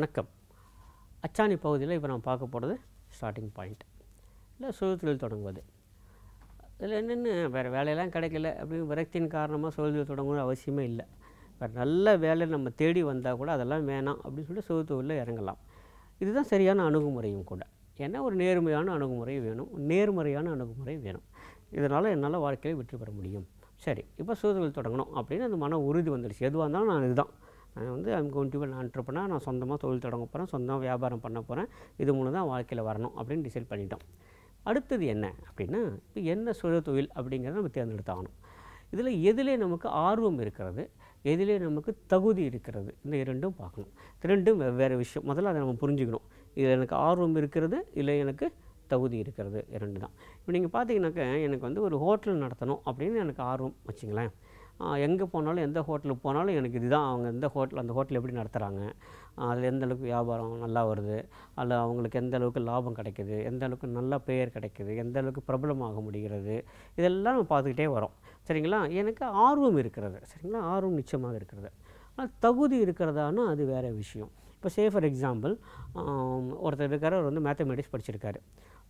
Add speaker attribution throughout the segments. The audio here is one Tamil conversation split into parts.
Speaker 1: வணக்கம். அச்சாணி பகுதியில் இப்போ நான் பார்க்க போகிறது ஸ்டார்டிங் பாயிண்ட் இல்லை சுயதொழில் தொடங்குவது. இதில் என்னென்னு வேறு வேலையெல்லாம் கிடைக்கல அப்படின்னு விரக்தியின் காரணமாக சுய தொழில் தொடங்கணும்னு அவசியமே இல்லை. வேறு நல்ல வேலை நம்ம தேடி வந்தால் கூட அதெல்லாம் வேணாம் அப்படின்னு சொல்லிட்டு சுய தொழிலில் இறங்கலாம். இதுதான் சரியான அணுகுமுறையும் கூட. ஏன்னா ஒரு நேர்மையான அணுகுமுறை வேணும். நேர்மறையான அணுகுமுறை வேணும். இதனால் என்னால் வாழ்க்கையில் வெற்றி பெற முடியும். சரி இப்போ சுயதொழில் தொடங்கணும் அப்படின்னு அந்த மன உறுதி வந்துடுச்சு எதுவாக இருந்தாலும் நான் இதுதான். நான் வந்து ஐம் கோயின் டு ஆண்டர்பனா நான் சொந்தமாக தொழில் தொடங்க போகிறேன் சொந்தமாக வியாபாரம் பண்ண போகிறேன் இது மூணு தான் வாழ்க்கையில் வரணும் அப்படின்னு டிசைட் பண்ணிட்டோம். அடுத்தது என்ன அப்படின்னா இப்போ என்ன சுய தொழில் அப்படிங்கிறத நம்ம தேர்ந்தெடுத்தாகணும். இதில் எதிலே நமக்கு ஆர்வம் இருக்கிறது எதிலே நமக்கு தகுதி இருக்கிறது. இந்த இரண்டும் பார்க்கணும். ரெண்டும் வெவ்வேறு விஷயம். முதல்ல அதை நம்ம புரிஞ்சுக்கணும். இதில் எனக்கு ஆர்வம் இருக்கிறது இல்லை எனக்கு தகுதி இருக்கிறது. இரண்டு தான். இப்போ நீங்கள் பார்த்தீங்கன்னாக்க எனக்கு வந்து ஒரு ஹோட்டல் நடத்தணும் அப்படின்னு எனக்கு ஆர்வம் வச்சுங்களேன். எங்கே போனாலும் எந்த ஹோட்டலுக்கு போனாலும் எனக்கு இதுதான் அவங்க எந்த ஹோட்டல் அந்த ஹோட்டல் எப்படி நடத்துகிறாங்க அதில் எந்த அளவுக்கு வியாபாரம் நல்லா வருது அதில் அவங்களுக்கு எந்த அளவுக்கு லாபம் கிடைக்குது எந்த அளவுக்கு நல்ல பெயர் கிடைக்குது எந்த அளவுக்கு பிரபலமாக முடிகிறது இதெல்லாம் நம்ம பார்த்துக்கிட்டே வரோம். சரிங்களா? எனக்கு ஆர்வம் இருக்கிறது. சரிங்களா? ஆர்வம் நிச்சயமாக இருக்கிறது. ஆனால் தகுதி இருக்கிறதானா அது வேறு விஷயம். இப்போ சே ஃபார் எக்ஸாம்பிள் ஒருத்தர் இருக்கார் அவர் வந்து மேத்தமெட்டிக்ஸ் படிச்சிருக்காரு.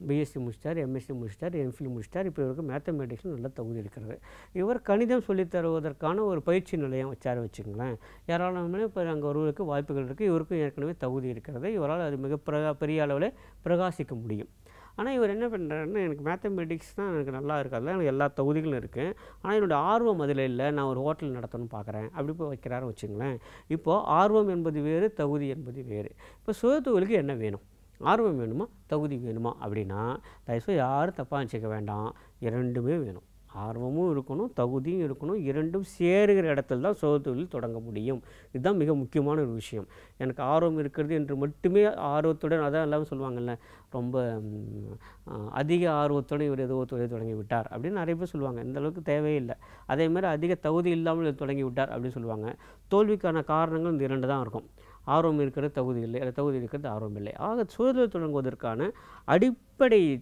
Speaker 1: பிஎஸ்சி முடிச்சிட்டார் எம்எஸ்சி முடிச்சிட்டார் எம்ஃபில் முடிச்சிட்டார் இப்போ இவருக்கு மேத்தமெட்டிக்ஸில் நல்ல தகுதி இருக்கிறது. இவர் கணிதம் சொல்லித் தருவதற்கான ஒரு பயிற்சி நிலையம் வச்சார் வச்சுங்களேன் யாராலுமே இப்போ அங்கே ஒருவருக்கு வாய்ப்புகள் இருக்குது இவருக்கும் ஏற்கனவே தகுதி இருக்கிறது. இவரால் அது மிக பிரகா பெரிய அளவில் பிரகாசிக்க முடியும். ஆனால் இவர் என்ன பண்ணுறாருன்னா எனக்கு மேத்தமெட்டிக்ஸ் தான் எனக்கு நல்லா இருக்காது எனக்கு எல்லா தகுதிகளும் இருக்குது ஆனால் என்னோடய ஆர்வம் அதில் இல்லை. நான் ஒரு ஹோட்டல் நடத்தணும்னு பார்க்குறேன் அப்படி போய் வைக்கிறாரு வச்சுங்களேன். இப்போது ஆர்வம் என்பது வேறு தகுதி என்பது வேறு. இப்போ சுய தொழிலுக்கு என்ன வேணும்? ஆர்வம் வேணுமா? தகுதி வேணுமா? அப்படின்னா தயவுசெய்து யாரும் தப்பாக நினச்சிக்க வேண்டாம். இரண்டுமே வேணும். ஆர்வமும் இருக்கணும் தகுதியும் இருக்கணும். இரண்டும் சேருகிற இடத்துல தான் சுய தொழில் தொடங்க முடியும். இதுதான் மிக முக்கியமான ஒரு விஷயம். எனக்கு ஆர்வம் இருக்கிறது என்று மட்டுமே ஆர்வத்துடன் அதான் எல்லாமே சொல்லுவாங்கல்ல ரொம்ப அதிக ஆர்வத்துடன் இவர் ஏதோ தொழில் தொடங்கி விட்டார் அப்படின்னு நிறைய பேர் சொல்லுவாங்க. இந்த அளவுக்கு தேவையில்லை அதே மாதிரி அதிக தகுதி இல்லாமல் இவர் தொடங்கி விட்டார் அப்படின்னு சொல்லுவாங்க. தோல்விக்கான காரணங்கள் இந்த இரண்டு தான் இருக்கும். ஆர்வம் இருக்கிறது தகுதி இல்லை. தகுதி இருக்கிறது ஆர்வம் இல்லை. ஆக சுயதொழில் தொடங்குவதற்கான அடிப்படை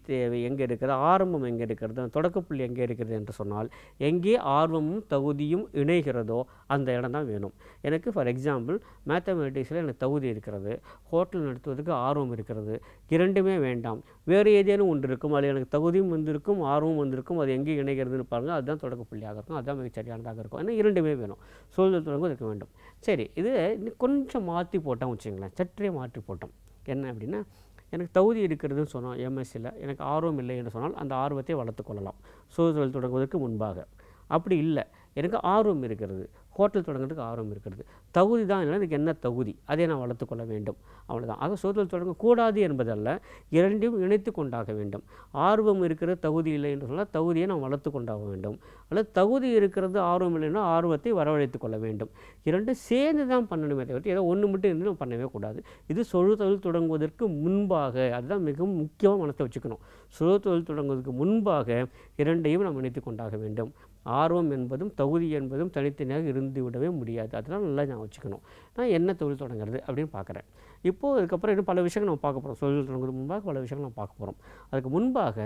Speaker 1: தேவை எங்கே இருக்கிறது? ஆரம்பம் எங்கே இருக்கிறது? தொடக்கப்புள்ளி எங்கே இருக்கிறது என்று சொன்னால் எங்கே ஆர்வமும் தகுதியும் இணைகிறதோ அந்த இடம் தான் வேணும். எனக்கு ஃபார் எக்ஸாம்பிள் மேத்தமெட்டிக்ஸில் எனக்கு தகுதி இருக்கிறது. ஹோட்டல் நடத்துவதற்கு ஆர்வம் இருக்கிறது. இரண்டுமே வேண்டாம். வேறு ஏதேனும் ஒன்று இருக்கும். அதில் எனக்கு தகுதியும் வந்திருக்கும் ஆர்வம் வந்திருக்கும். அது எங்கே இணைகிறதுன்னு பாருங்கள். அதுதான் தொடக்கப்புள்ளியாக இருக்கும். அதுதான் மிக சரியானதாக இருக்கும். ஏன்னா இரண்டுமே வேணும். சூழ்நிலை தொடங்கும் இருக்க வேண்டும். சரி இது கொஞ்சம் மாற்றி போட்டோம் வச்சுங்களேன் சற்றே மாற்றி போட்டோம். என்ன அப்படின்னா எனக்கு தகுதி இருக்கிறதுன்னு சொன்னோம் எம்எஸ்சியில் எனக்கு ஆர்வம் இல்லை என்று சொன்னால் அந்த ஆர்வத்தை வளர்த்து கொள்ளலாம். சுயதொழில் தொடங்குவதற்கு முன்பாக. அப்படி இல்லை. எனக்கு ஆர்வம் இருக்கிறது. ஹோட்டல் தொடங்குறதுக்கு ஆர்வம் இருக்கிறது. தகுதி தான் இல்லை எனக்கு என்ன தகுதி? அதை நான் வளர்த்துக்கொள்ள வேண்டும். அவ்வளோதான் ஆக சோதல் தொடங்கக்கூடாது என்பதல்ல இரண்டையும் இணைத்து கொண்டாக வேண்டும். ஆர்வம் இருக்கிற தகுதி இல்லை என்று சொன்னால் தகுதியை நான் வளர்த்து கொண்டாக வேண்டும். அல்லது தகுதி இருக்கிறது ஆர்வம் இல்லைன்னா ஆர்வத்தை வரவழைத்து கொள்ள வேண்டும். இரண்டும் சேர்ந்து தான் பண்ணணுமே தவிர ஏதோ ஒன்று மட்டும் இருந்து நம்ம பண்ணவே கூடாது. இது சொழு தொழில் தொடங்குவதற்கு முன்பாக அதுதான் மிகவும் முக்கியமாக மனத்தை வச்சுக்கணும். சொழு தொழில் தொடங்குவதற்கு முன்பாக இரண்டையும் நாம் இணைத்து கொண்டாக வேண்டும். ஆர்வம் என்பதும் தகுதி என்பதும் தனித்தனியாக இருந்து விடவே முடியாது. அதெல்லாம் நல்லா நான் வச்சுக்கணும். நான் என்ன தொழில் தொடங்குறது அப்படின்னு பார்க்குறேன். இப்போது அதுக்கப்புறம் இன்னும் பல விஷயங்கள் நம்ம பார்க்க போகிறோம் தொழில் தொடங்குறது முன்பாக பல விஷயங்கள் நம்ம பார்க்க போகிறோம் அதுக்கு முன்பாக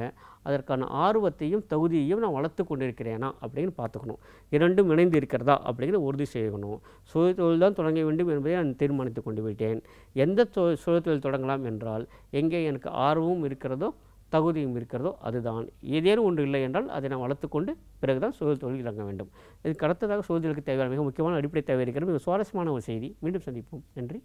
Speaker 1: அதற்கான ஆர்வத்தையும் தகுதியையும் நான் வளர்த்து கொண்டிருக்கிறேனா அப்படின்னு பார்த்துக்கணும். இரண்டும் இணைந்து இருக்கிறதா அப்படிங்கிற உறுதி செய்யணும். சுய தொழில் தான் தொடங்க வேண்டும் என்பதை நான் தீர்மானித்து கொண்டு விட்டேன். எந்த தொ சுய தொழில் தொடங்கலாம் என்றால் எங்கே எனக்கு ஆர்வமும் இருக்கிறதோ தகுதியும் இருக்கிறதோ அதுதான். ஏதேனும் ஒன்று இல்லை என்றால் அதை நான் வளர்த்துக்கொண்டு பிறகுதான் சுதல் தொழில் இறங்க வேண்டும். இதுக்கு அடுத்ததாக சுதந்திரத்துக்கு தேவையான மிக முக்கியமான அடிப்படை தேவை இருக்கிறது. மிக சுவாரஸ்யமான ஒரு செய்தி. மீண்டும் சந்திப்போம். நன்றி.